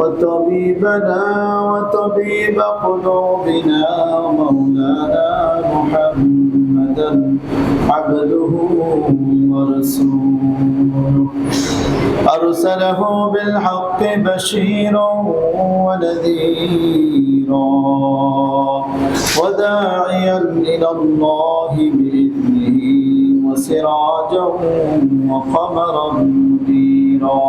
وطبيبنا وطبيب قلوبنا مولانا محمدا عبده ورسوله. أرسله بالحق بشيرا ونذيرا وداعيا إلى الله بإذنه وسراجا وقمرا منيرا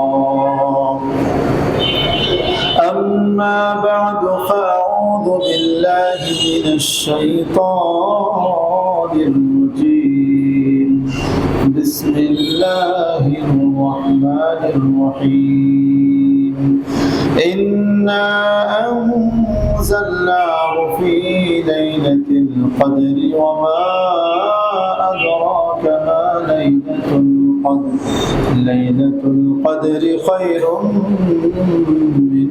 أما بعد فأعوذ بالله من الشيطان الرجيم. بسم الله الرحمن الرحيم. إنا أنزلناه في ليلة القدر وما أدراك ما ليلة القدر. ليلة القدر خير من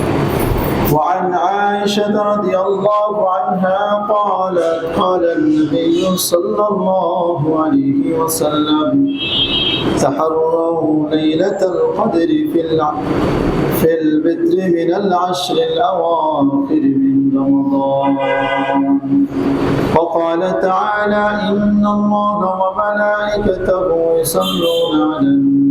وعن عائشة رضي الله عنها قالت قال النبي صلى الله عليه وسلم تحروا ليلة القدر في. في البدر من العشر الأواخر من رمضان وقال تعالى إن الله وملائكته يصلون على النبي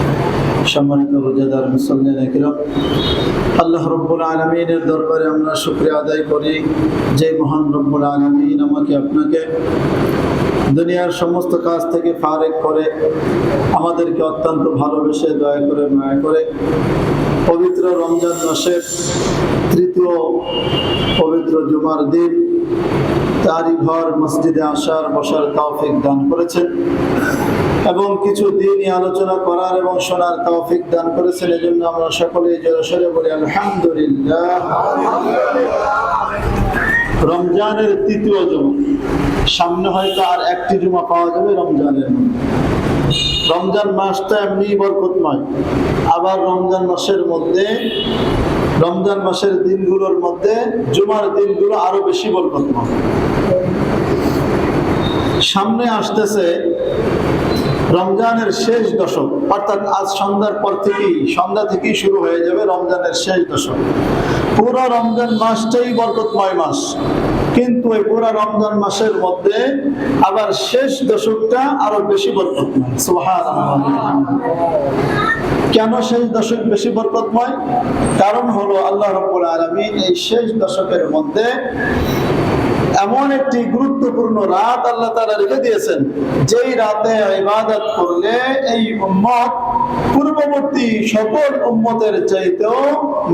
সম্মানিত রোজাদার আল্লাহ রব্বুল দরবারে আমরা শুক্রিয়া আদায় করি। যে মহান রব্বুল আমাকে আপনাকে দুনিয়ার সমস্ত কাজ থেকে ফারেক করে, আমাদেরকে অত্যন্ত ভালোবেসে দয়া করে, মায়া করে পবিত্র রমজান মাসের তৃতীয় পবিত্র জুমার দিন তারই ঘর মসজিদে আসার, বসার তৌফিক দান করেছেন। এবং কিছু দিনই আলোচনা করার এবং শোনার তৌফিক দান করেছেন, এজন্য আমরা সকলে জোরসরে বলি, আলহামদুলিল্লাহ। রমজানের তৃতীয় জুমা। সামনে হয়তো আর একটি জুমা পাওয়া যাবে রমজানের রমজান মাসটা এমনি বরকতময়। আবার রমজান মাসের মধ্যে, রমজান মাসের দিনগুলোর মধ্যে জুমার দিনগুলো আরও বেশি বরকতময়। সামনে আসতেছে রমজানের শেষ দশক, অর্থাৎ আজ সন্ধ্যার পর থেকেই, সন্ধ্যা থেকেই শুরু হয়ে যাবে রমজানের শেষ দশক। পুরো রমজান মাসটাই বরকতময় মাস। কিন্তু এই পুরো রমজান মাসের মধ্যে আবার শেষ দশকটা আরও বেশি বরকতময়। কেন শেষ দশক বেশি বরকতময়? কারণ হলো আল্লাহ রব্বুল আলমিন এই শেষ দশকের মধ্যে এমন একটি গুরুত্বপূর্ণ রাত আল্লাহ তাআলা রেখে দিয়েছেন, যেই রাতে ইবাদত করলে এই উম্মত পূর্ববর্তী সকল উম্মতের চাইতেও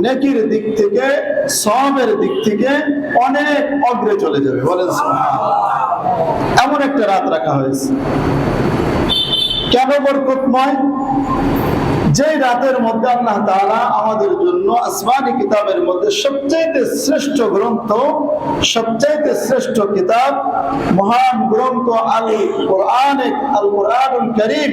নেকির দিক থেকে সবের দিক থেকে অনেক অগ্রে চলে যাবে। বলেন এমন একটা রাত রাখা হয়েছে। কেন বরকতময়? যে রাতের মধ্যে আল্লাহ তাআলা আমাদের জন্য আসমানি কিতাবের মধ্যে সবচাইতে শ্রেষ্ঠ গ্রন্থ, সবচাইতে শ্রেষ্ঠ কিতাব, মহান গ্রন্থ আল কোরআন, আল কোরআনুল করিম,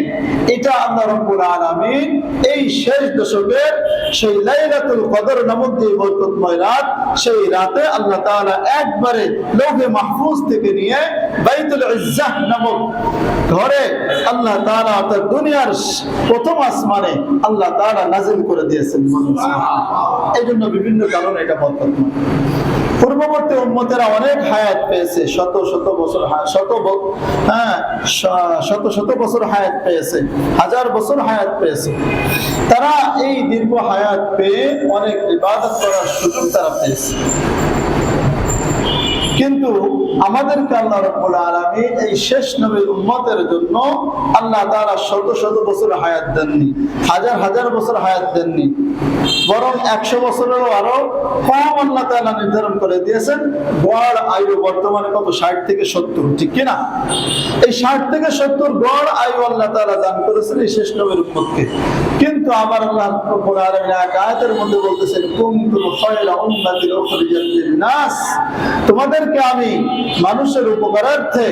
এটা আল্লাহ রাব্বুল আলামিন এই শেষ দশকের সেই লাইলাতুল কদর নামক যে বরকতময় রাত, সেই রাতে আল্লাহ তাআলা একবারে লৌহে মাহফুজ থেকে নিয়ে বাইতুল ইজ্জাহ নামক ঘরে আল্লাহ তাআলা অর্থাৎ দুনিয়ার প্রথম আসমানে আল্লাহ তাআলা নাজিল করে দিয়েছেন এই জন্য বিভিন্ন কারণে এটা বরকতময় পূর্ববর্তী উম্মতেরা অনেক হায়াত পেয়েছে শত শত বছর শত হ্যাঁ শত শত বছর হায়াত পেয়েছে হাজার বছর হায়াত পেয়েছে। তারা এই দীর্ঘ হায়াত পেয়ে অনেক ইবাদত করার সুযোগ তারা পেয়েছে। কিন্তু আমাদেরকে আল্লাহ রাব্বুল আলামিন এই শেষ নবীর উম্মতের জন্য আল্লাহ তাআলা শত শত বছর হায়াত দেননি, হাজার হাজার বছর হায়াত দেননি। বরং একশো বছরেরও আরও কম আল্লাহ তাআলা নির্ধারণ করে দিয়েছেন, গড় আয়ু বর্তমানে কত, ষাট থেকে সত্তর, ঠিক কিনা এই ষাট থেকে সত্তর গড় আয়ু আল্লাহ তাআলা দান করেছেন এই শেষ নবীর উম্মতকে। কিন্তু আমার আল্লাহ রাব্বুল আলামিন এক আয়াতের মধ্যে বলতেছেন কুনতুম খায়রা উম্মাতিন উখরিজাত লিন-নাস। তোমাদেরকে আমি মানুষের উপকারার্থে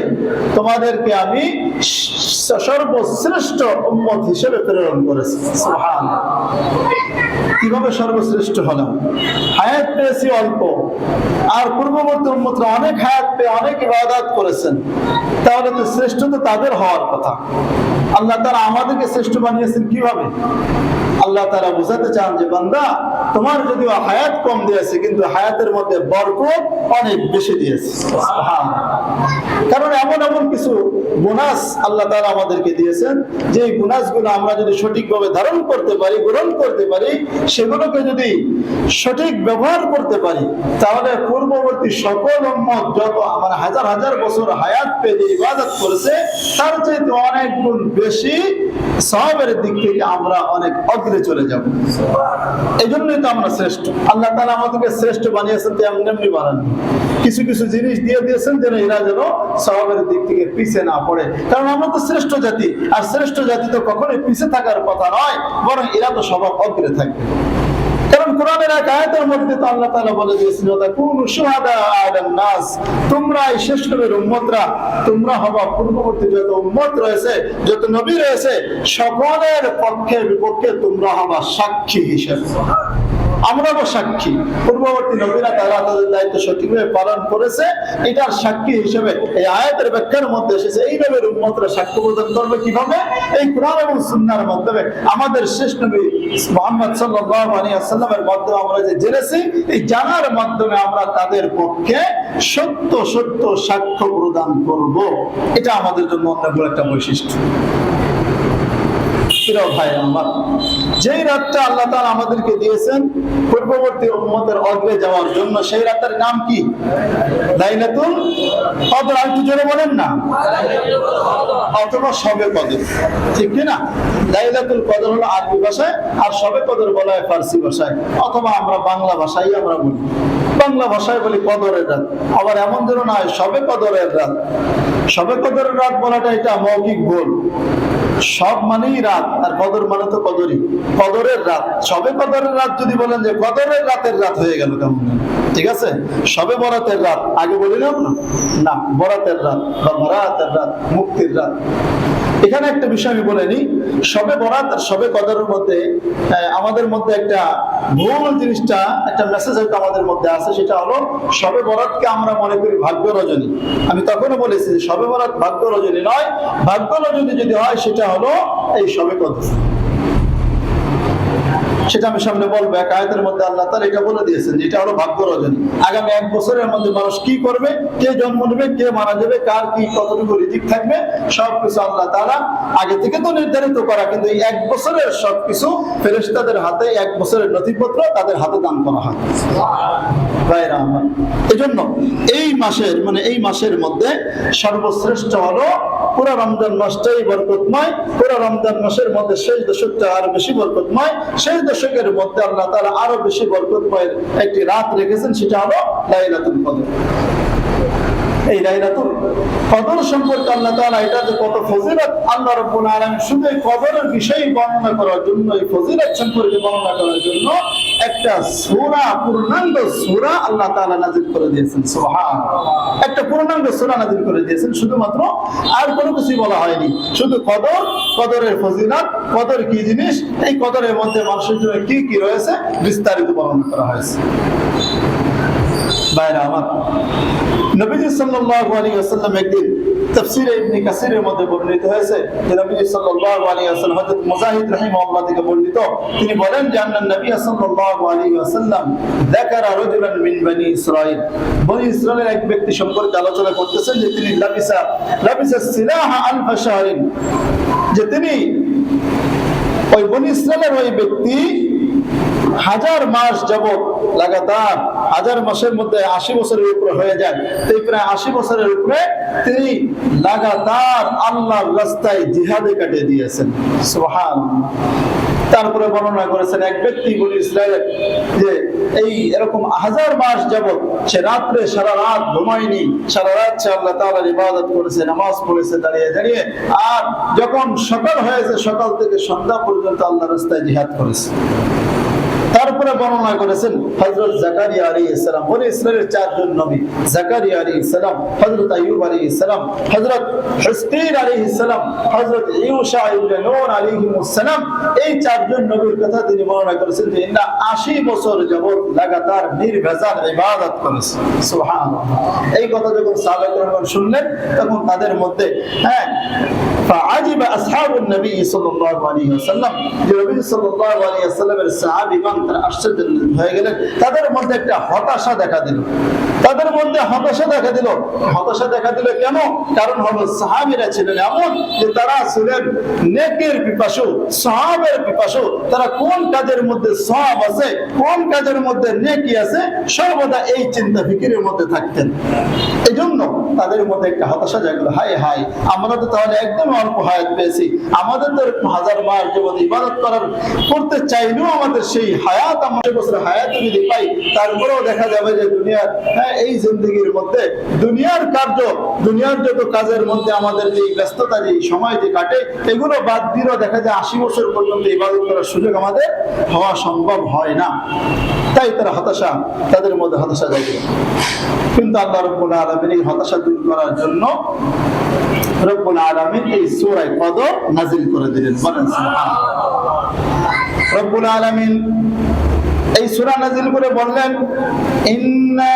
তোমাদেরকে আমি সর্বশ্রেষ্ঠ উম্মত হিসেবে প্রেরণ করেছি। কীভাবে সর্বশ্রেষ্ঠ হলাম? হায়াত পেয়েছি অল্প। আর পূর্ববর্তী উম্মতরা অনেক হায়াত পেয়ে অনেক ইবাদত করেছেন। তাহলে তো শ্রেষ্ঠ তো তাদের হওয়ার কথা। আল্লাহ তারা আমাদেরকে শ্রেষ্ঠ বানিয়েছেন কীভাবে? আল্লাহ তারা বোঝাতে চান যে, বান্দা, তোমার যদিও হায়াত কম দিয়েছে, কিন্তু হায়াতের মধ্যে বরকত অনেক বেশি দিয়েছে। কারণ এমন এমন কিছু বোনাস আল্লাহ তারা আমাদেরকে দিয়েছেন। যে বোনাসগুলো আমরা যদি সঠিকভাবে ধারণ করতে পারি, গ্রহণ করতে পারি, সেগুলোকে যদি সঠিক ব্যবহার করতে পারি, তাহলে পূর্ববর্তী সকল উম্মত যত আমার হাজার হাজার বছর হায়াত পেয়ে যে ইবাদত করেছে, তার চাইতে অনেক গুণ বেশি সবের দিক থেকে আমরা অনেক অগ্রে চলে যাব। এই জন্যই তো আমরা শ্রেষ্ঠ। আল্লাহ তালা আমাদেরকে শ্রেষ্ঠ বানিয়েছেন তো এমনি বানাননি। কিছু কিছু জিনিস দিয়ে দিয়েছেন যেন এরা যেন সবের দিক থেকে পিছে না পড়ে। কারণ আমরা তো শ্রেষ্ঠ জাতি, আর শ্রেষ্ঠ জাতি তো কখনোই পিছে থাকার কথা নয়, বরং এরা তো সবার অগ্রে থাকবে কারণ কোরআনের এক মধ্যে তো আল্লাহ বলে কুনু নাস তোমরা এই শেষ উম্মতরা, তোমরা হবা পূর্ববর্তী যত উম্মত রয়েছে, যত নবী রয়েছে, সকলের পক্ষে বিপক্ষে তোমরা হবা সাক্ষী হিসেবে। আমরাও সাক্ষী। পূর্ববর্তী নবীরা তারা তাদের দায়িত্ব সঠিকভাবে পালন করেছে। এটার সাক্ষী হিসেবে এই আয়াতের ব্যাখ্যার মধ্যে এসেছে এই নবীর উম্মতরা সাক্ষ্য প্রদান করবে কীভাবে? এই কোরআন এবং সুন্নাহর মাধ্যমে আমাদের শেষ নবী মোহাম্মদ ওয়াসাল্লামের মাধ্যমে আমরা যে জেনেছি, এই জানার মাধ্যমে আমরা তাদের পক্ষে সত্য সত্য সাক্ষ্য প্রদান করব। এটা আমাদের জন্য বড় একটা বৈশিষ্ট্য। প্রিয় ভাই আমার। যেই রাতটা আল্লাহ তাআলা আমাদেরকে দিয়েছেন, পূর্ববর্তী উম্মতের অগ্রে যাওয়ার জন্য, সেই রাতের নাম কি? কদর। জোরে বলেন না। অথবা সবে কদর। ঠিক কি না? লাইলাতুল কদর হলো আরবি ভাষায়, আর সবে কদর বলা হয় ফার্সি ভাষায়। অথবা আমরা বাংলা ভাষায় আমরা বলি। বাংলা ভাষায় বলি কদরের রাত। আবার এমন যেন না হয়, সবে কদরের রাত। সবে কদরের রাত বলাটা এটা মৌখিক ভুল। সব মানেই রাত, আর কদর মানে তো কদরই। কদরের রাত। সবে কদরের রাত যদি বলেন যে কদরের রাতের রাত হয়ে গেল কেমন ঠিক আছে? সবে বরাতের রাত। আগে বলিলাম না? না, বরাতের রাত বা বরাতের রাত, মুক্তির রাত। এখানে একটা বিষয় আমি বলে নিই, সবে বরাত আর সবে কদরের মধ্যে আমাদের মধ্যে একটা ভুল জিনিসটা, একটা মেসেজ হয়তো আমাদের মধ্যে আছে, সেটা হলো সবে বরাতকে আমরা মনে করি ভাগ্য রজনী। আমি তখনও বলেছি যে সবে বরাত ভাগ্য রজনী নয়, ভাগ্য রজনী যদি হয়, সেটা হলো এই সবে কদর। সেটা আমি সামনে বলব, এক আয়াতের মধ্যে আল্লাহ তাআলা এটা বলে দিয়েছেন এটা হলো ভাগ্য রজনী আগামী এক বছরের মধ্যে মানুষ কি করবে, কে জন্ম নেবে, কে মারা যাবে, কার কি কতটুকু রিজিক থাকবে, সবকিছু আল্লাহ তাআলা আগে থেকে তো নির্ধারিত করা, কিন্তু এক বছরের সবকিছু ফেরেশতাদের হাতে, এক বছরের নথিপত্র তাদের হাতে দান করা হয়। ভাইরা আমার এই মাসের মানে এই মাসের মধ্যে সর্বশ্রেষ্ঠ হলো পুরো রমজান মাসটাই বরকতময়, পুরো রমজান মাসের মধ্যে শেষ দশকটা আরও বেশি বরকতময়, শেষ দশকের মধ্যে আল্লাহ তাআলা আরও বেশি বরকতময় একটি রাত রেখেছেন, সেটা হলো লাইলাতুল কদর। এই লাইলাতুল কদর সম্পর্কে আল্লাহ তাআলা এটা যে কত ফজিলত, আল্লাহ রাব্বুল আলামিন শুধু কদরের বিষয় বর্ণনা করার জন্য, এই ফজিলত সম্পর্কে বর্ণনা করার জন্য একটা সোরা, পূর্ণাঙ্গ সোরা আল্লাহ তালা নাজির করে দিয়েছেন একটা পূর্ণাঙ্গ সোরা নাজির করে দিয়েছেন, শুধুমাত্র আর কোনো কিছুই বলা হয়নি। শুধু কদর, কদরের ফজিলত, কদর কি জিনিস? এই কদরের মধ্যে মানুষের জন্য কি কি রয়েছে? বিস্তারিত বর্ণনা করা হয়েছে। তিনি বলেন এক ব্যক্তি সম্পর্কে আলোচনা করতেছেন যে, তিনি যে তিনি ওই বনি ওই ব্যক্তি হাজার মাস যাবত লাগাতার হাজার মাসের মধ্যে আশি বছরের উপরে হয়ে যায়। এই প্রায় আশি বছরের উপরে তিনি লাগাতার আল্লাহর রাস্তায় জিহাদে কাটিয়ে দিয়েছেন। সোহান তারপরে বর্ণনা করেছেন এক ব্যক্তি বলি ইসরায়েলের যে এই এরকম হাজার মাস যাবত সে রাত্রে সারা রাত ঘুমায়নি। সারা রাত সে আল্লাহ তাআলার ইবাদত করেছে, নামাজ পড়েছে, দাঁড়িয়ে দাঁড়িয়ে। আর যখন সকাল হয়েছে, সকাল থেকে সন্ধ্যা পর্যন্ত আল্লাহ রাস্তায় জিহাদ করেছে। তারপরে বর্ণনা করেছেন হযরত জাকারিয়া আলাইহিস সালাম, বনি ইসরাইলের চারজন নবী। জাকারিয়া আলাইহিস সালাম, হযরত আইয়ুব আলাইহিস সালাম, হযরত হুসকিন আলাইহিস সালাম, হযরত ইউশা ইবনে নূন আলাইহিস সালাম, এই চারজন নবীর কথা তিনি বর্ণনা করেছেন যে 80 বছর যাবত লাগাতার নির্ভেজাল ইবাদত করেছে। সুবহানাল্লাহ। এই কথা যখন সাহাবায়ে শুনলেন, তখন তাদের মধ্যে হ্যাঁ তারা তাদের মধ্যে একটা হতাশা দেখা দিল। তাদের মধ্যে হতাশা দেখা দিল। হতাশা দেখা দিল কেন? কারণ হলো ছিলেন এমন যে তারা ছিলেন নেকের পিপাসু, সাহাবের পিপাসু। তারা কোন কাজের মধ্যে সব আছে, কোন কাজের মধ্যে নেকি আছে, সর্বদা এই চিন্তা ফিকিরের মধ্যে থাকতেন। এই জন্য তাদের মধ্যে একটা হতাশা জাগলো। হায় হায়, আমরা তো তাহলে একদম অল্প হয় পেয়েছি। আমাদের তো হাজার মাস জীবন ইবাদত করার করতে চাইলেও আমাদের সেই হায়াত আমাদের বছর হায়াত যদি পাই, তারপরেও দেখা যাবে যে দুনিয়ার হ্যাঁ এই জিন্দগির মধ্যে দুনিয়ার কার্য, দুনিয়ার যত কাজের মধ্যে আমাদের যে ব্যস্ততা যে সময় যে কাটে, এগুলো বাদ দিলেও দেখা যায় আশি বছর পর্যন্ত ইবাদত করার সুযোগ আমাদের হওয়া সম্ভব হয় না। তাই তারা হতাশা, তাদের মধ্যে হতাশা জাগে কিন্তু আল্লাহ রব্বুল আলামিন এই হতাশা দূর করার জন্য রব্বুল আলামিন এই সূরা কদর নাজিল করে দিলেন। বলেন রব্বুল আলামিন এই সূরা নাজিল করে বললেন, ইন্না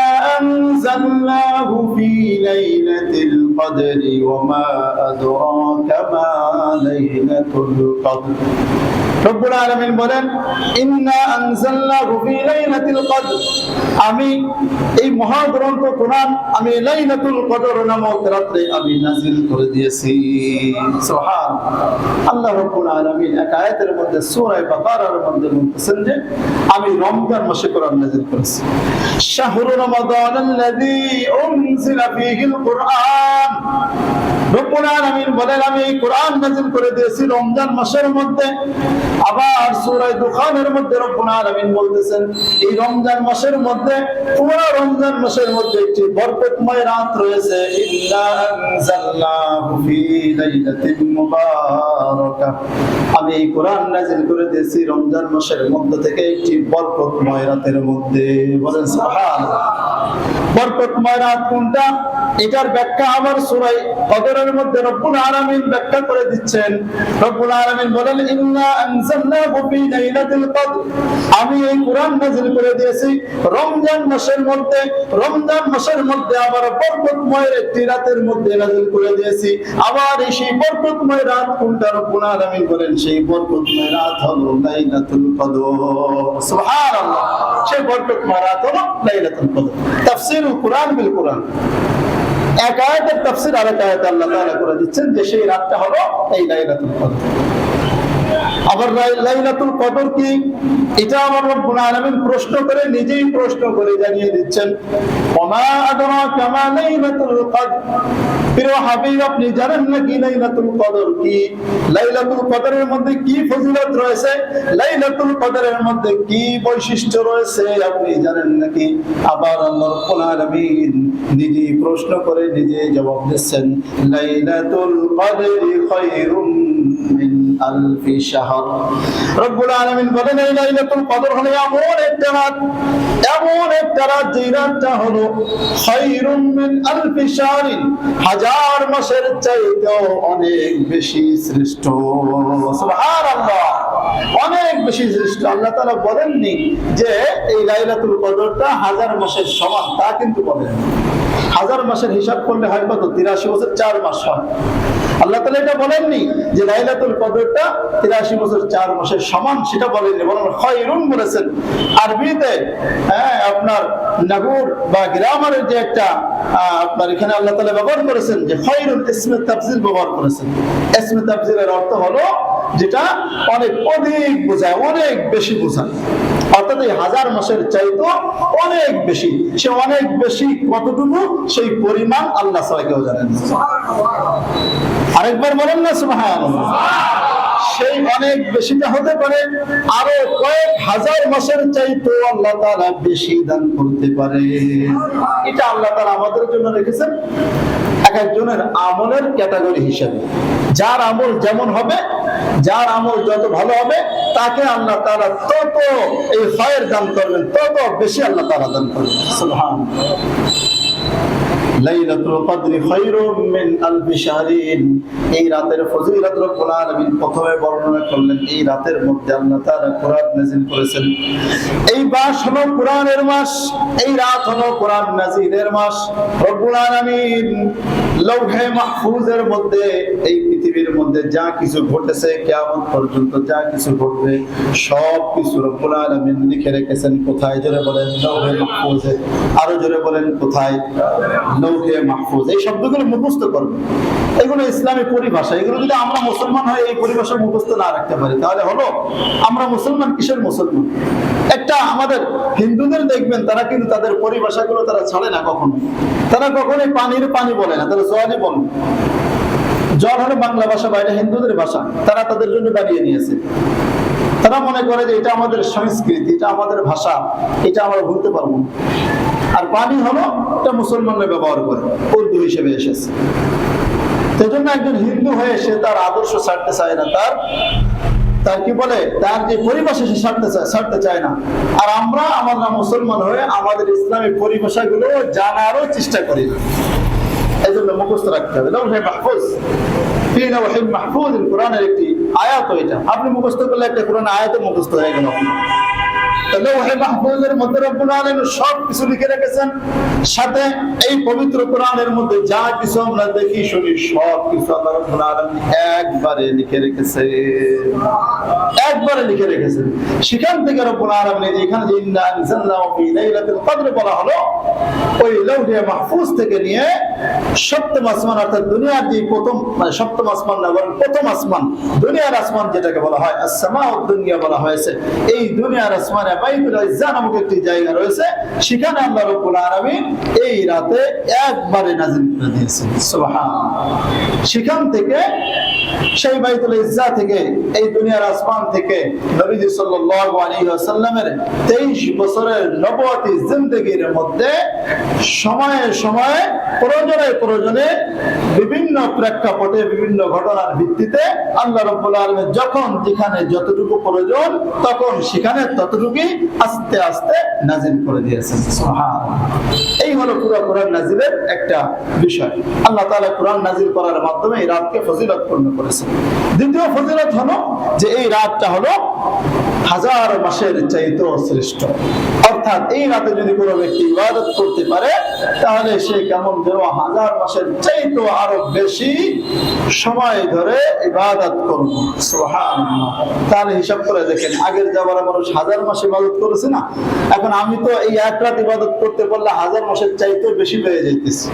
ফি লাইলাতিল কদরি ওয়া মা আদরাকা মা লাইলাতুল কদর। রব্বুল আলামিন বলেন, ইন্না আনজালনাহু ফি লাইলাতিল কদর। আমি, এই মহাগ্রন্থ কোরআন আমি লাইলাতুল কদর নামক রাতে আমি নাজিল করে দিয়েছি। সুবহান। আল্লাহ রাব্বুল আলামিন এক আয়াতের মধ্যে সূরা বাকারার মধ্যে বলতেছেন যে, আমি রমজান মাসে কোরআন নাজিল করেছি। শাহরু রমাদান আল্লাযী উনজিলা ফীহিল কুরআন। রব্বুল আলামিন বলেন, আমি কোরআন নাজিল করে দিয়েছি রমজান মাসের মধ্যে। আবার সূরা দুখানের মধ্যে রব্বুল আলামিন বলতেছেন, এই রমজান মাসের মধ্যে, পুরো রমজান মাসের মধ্যে একটি বরকতময় রাত রয়েছে। ইন্না আনজালনাহু ফি লাইলাতিন মুবারাকা। আমি এই কোরআন নাজিল করে দিয়েছি রমজান মাসের মধ্যে থেকে একটি বরকতময় রাতের মধ্যে বলেন সুবহানাল্লাহ। বরকতময় রাত কোনটা? এটার ব্যাখ্যা আমার সুরাই কদরের মধ্যে রব্বুল আলামিন ব্যাখ্যা করে দিচ্ছেন। রব্বুল আলামিন বলেন, ইন্না আনজালনাহু ফি লাইলাতুল কদর। আমি এই কোরআন নাযিল করে দিয়েছি। রমজান মাসের মধ্যে, রমজান মাসের মধ্যে আবার বরকতময় একটি রাতের মধ্যে নাযিল করে দিয়েছি। আবার সেই বরকতময় রাত কোনটা রব্বুল আলামিন বলেন, সেই বরকতময় রাত হলো লাইলাতুল কদর। সুবহানাল্লাহ, সেই বরকতময় রাত হলো লাইলাতুল কদর। তাফসীরুল কোরআন বিল কোরআন। এক আয়াতের তাফসীর আরেক আয়াত আল্লাহ করে দিচ্ছেন যে সেই রাতটা হলো এই লাইলাতুল কদর। আবার লাই- লাইলাতুল কদর কি? এটা রব্বুল আলামিন প্রশ্ন করে নিজেই প্রশ্ন করে জানিয়ে দিচ্ছেন। ওমা আদরাকা মা লাইলাতুল কদর। প্রিয় হাবিব, আপনি জানেন নাকি লাইলাতুল কদর কি? লাইলাতুল কদরের মধ্যে কি ফজিলত রয়েছে? লাইলাতুল কদরের মধ্যে কি বৈশিষ্ট্য রয়েছে আপনি জানেন নাকি? আবার আল্লাহ রাব্বুল আলামিন নিজেই প্রশ্ন করে নিজে জবাব দিচ্ছেন, লাইলাতুল কদরি খায়রুম মিন বলেন হাজার মাসের অনেক বেশি শ্রেষ্ঠ। অনেক বেশি শ্রেষ্ঠ। আল্লাহ বলেননি যে এই লাইলাতুল কদরটা হাজার মাসের সমান, তা কিন্তু বলেননি। হাজার মাসের হিসাব করলে হয় কত? তিরাশি বছর, চার মাস হয়। আল্লাহ তালা এটা বলেননি যে লাইলাতুল কদরটা তিরাশি বছর চার মাসের সমান, সেটা বলেননি বলেন খয়রুন বলেছেন। আরবিতে হ্যাঁ আপনার নাগুর বা গ্রামারের যে একটা আপনার এখানে আল্লাহ তালা ব্যবহার করেছেন যে খয়রুন ইসমে তাফজিল ব্যবহার করেছেন। ইসমে তাফজিলের অর্থ হলো যেটা অনেক অধিক বোঝায়, অনেক বেশি বোঝায়। অর্থাৎ এই হাজার মাসের চাইতো অনেক বেশি, সে অনেক বেশি কতটুকু, সেই পরিমাণ আল্লাহ কেউ জানেন। আরেকবার বলেন না, সুবহানাল্লাহ। সেই অনেক বেশিটা হতে পারে, আরও কয়েক হাজার মাসের চাইতো আল্লাহ তাআলা বেশি দান করতে পারে। এটা আল্লাহ তাআলা আমাদের জন্য রেখেছেন, এক একজনের আমলের ক্যাটাগরি হিসেবে। যার আমল যেমন হবে, যার আমল যত ভালো হবে, তাকে আল্লাহ তাআলা তত এই ফায়ের দান করবেন, তত বেশি আল্লাহ তাআলা দান করবেন। এই রাতের ফজিলত রব্বুল আলামিন প্রথমে বর্ণনা করলেন, এই রাতের মধ্যে আল্লাহ কোরআন নাযিল করেছেন। এই মাস হলো কোরআনের মাস, এই রাত হলো কোরআন নাযিলের মাস। রব্বুল আলামিন মাহফুজের মধ্যে, এই পৃথিবীর মধ্যে যা কিছু ঘটেছে, কিয়ামত পর্যন্ত যা কিছু ঘটবে, সব কিছু লিখে রেখেছেন। কোথায় জোরে বলেন, লৌহে মাহফুজে? আরও জোরে বলেন, কোথায়? লৌহে মাহফুজ। এই শব্দগুলো মুখস্থ করবে এগুলো ইসলামী পরিভাষা। এগুলো যদি আমরা মুসলমান হয়ে এই পরিভাষা মুখস্থ না রাখতে পারি, তাহলে হলো, আমরা মুসলমান কিসের মুসলমান? একটা আমাদের হিন্দুদের দেখবেন, তারা কিন্তু তাদের পরিভাষাগুলো তারা ছাড়ে না কখনো। তারা কখনোই পানির পানি বলে না। তারা জলই বলে জল হলো বাংলা ভাষা, বাইরে হিন্দুদের ভাষা। তারা তাদের জন্য নিয়েছে। তারা মনে করে যে এটা আমাদের সংস্কৃতি, এটা আমাদের ভাষা, এটা আমরা ভুলতে পারব আর পানি হলো এটা মুসলমানরা ব্যবহার করে, উর্দু হিসেবে এসেছে। একজন হিন্দু হয়ে সে তার আদর্শ ছাড়তে চায় না, তার তার কি বলে, তার যে পরিভাষা সে ছাড়তে চায় ছাড়তে চায় না। আর আমরা আমরা মুসলমান হয়ে আমাদের ইসলামী পরিভাষাগুলো জানারও চেষ্টা করি। না এই জন্য মুখস্থ রাখতে হবে। লৌহে মাহফুজ। লৌহে মাহফুজ কোরআনের একটি আয়াত এটা। আপনি মুখস্থ করলে একটা কোরআন আয়াত মুখস্থ হয়ে গেল। সেখান থেকে বলা হলো, ওই লৌহে মাহফুজ থেকে নিয়ে সপ্তম আসমান, অর্থাৎ দুনিয়ার যে প্রথম মানে সপ্তম আসমান না, বরং প্রথম আসমান, দুনিয়ার আসমান যেটাকে বলা হয় দুনিয়া বলা হয়েছে। এই দুনিয়ার আসমানে বাইতুল ইজ্জা নামক একটি জায়গা রয়েছে, সেখানে আল্লাহ রাব্বুল আলামিন এই রাতে একবারে নাজিল করে দিয়েছেন। সুবহানাল্লাহ। সেখান থেকে সেই বাইতুল ইজ্জা থেকে, এই দুনিয়ার আসমান থেকে নবীজি সাল্লাল্লাহু আলাইহি ওয়াসাল্লামের 23 বছরের নবুয়তি জিন্দেগীর মধ্যে সময়ে সময়ে, প্রয়োজনে প্রয়োজনে বিভিন্ন প্রেক্ষাপটে বিভিন্ন ঘটনার ভিত্তিতে আল্লাহ রাব্বুল যখন যেখানে যতটুকু প্রয়োজন, তখন সেখানে ততটুকুই আস্তে আস্তে নাজিল করে দিয়েছেন। এই হলো পুরো কোরআন নাজিলের একটা বিষয়। আল্লাহ তালা কোরআন নাজিল করার মাধ্যমে এই রাতকে ফজিলত পূর্ণ করেছেন। দ্বিতীয় ফজিলত হলো যে এই রাতটা হলো হাজার মাসের চাইতেও শ্রেষ্ঠ। অর্থাৎ এই রাতে যদি কোনো ব্যক্তি ইবাদত করতে পারে, তাহলে সে কেমন যেন হাজার মাসের চাইতেও আরও বেশি সময় ধরে ইবাদত করব। তাহলে হিসাব করে দেখেন, আগের যাবার মানুষ হাজার মাস ইবাদত করেছে না? এখন আমি তো এই এক রাত ইবাদত করতে পারলে হাজার মাসের চাইতেও বেশি পেয়ে যাইতেছি।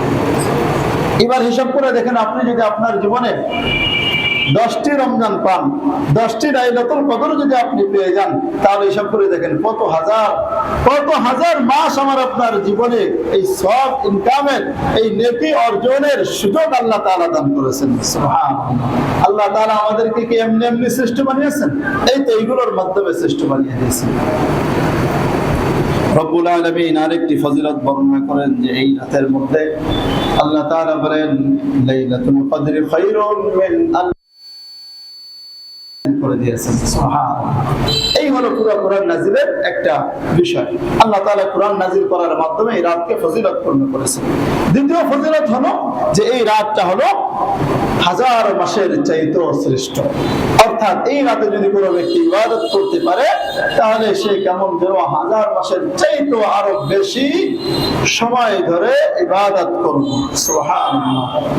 এবার হিসাব করে দেখেন, আপনি যদি আপনার জীবনে দশটি রমজান পান, দশটি লাইলাতুল কদর যদি আপনি পেয়ে যান, তাহলে হিসাব করে দেখেন কত হাজার কত হাজার মাস আমার আপনার জীবনে এই সব ইনকামের এই নেকি অর্জনের সুযোগ আল্লাহ তাআলা দান করেছেন। আল্লাহ তাআলা আমাদেরকে কি এমনি এমনি শ্রেষ্ঠ বানিয়েছেন? এই তো এইগুলোর মাধ্যমে শ্রেষ্ঠ বানিয়ে দিয়েছেন। রব্বুল আলামিন আরেকটি ফজিলত বর্ণনা করেন যে এই রাতের মধ্যে আল্লাহ তাআলা বলেন, লাইলাতুল কদরি খায়রুম মিন এই হলো পুরো কোরআন নাজিলের একটা বিষয়। আল্লাহ তাআলা কোরআন নাজিল করার মাধ্যমে এই রাতকে ফজিলতপূর্ণ করেছেন। দ্বিতীয় ফজিলত হলো যে এই রাতটা হলো হাজার মাসের চাইতেও শ্রেষ্ঠ। অর্থাৎ এই রাতে যদি কোনো ব্যক্তি ইবাদত করতে পারে, তাহলে সে কেমন যেন হাজার মাসের চাইতেও আরও বেশি সময় ধরে ইবাদত করব।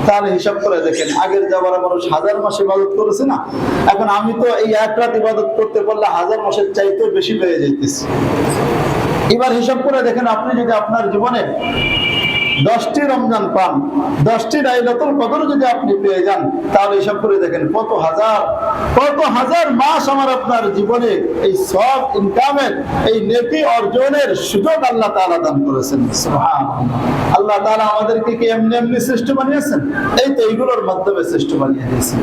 তাহলে হিসাব করে দেখেন, আগের যাবার মানুষ হাজার মাস ইবাদত করেছে না? এখন আমি তো এই এক রাত ইবাদত করতে পারলে হাজার মাসের চাইতেও বেশি পেয়ে যাইতেছি। এবার হিসাব করে দেখেন, আপনি যদি আপনার জীবনে দশটি রমজান পান, দশটি লাইলাতুল কদর যদি আপনি পেয়ে যান তাহলে হিসাব করে দেখেন কত হাজার কত হাজার মাস আমার আপনার জীবনে এই সব ইনকামের এই নেকি অর্জনের সুযোগ আল্লাহ তাআলা দান করেছেন। আল্লাহ তাআলা আমাদেরকে কি এমনি এমনি শ্রেষ্ঠ বানিয়েছেন? এই তো এইগুলোর মাধ্যমে শ্রেষ্ঠ বানিয়ে দিয়েছেন।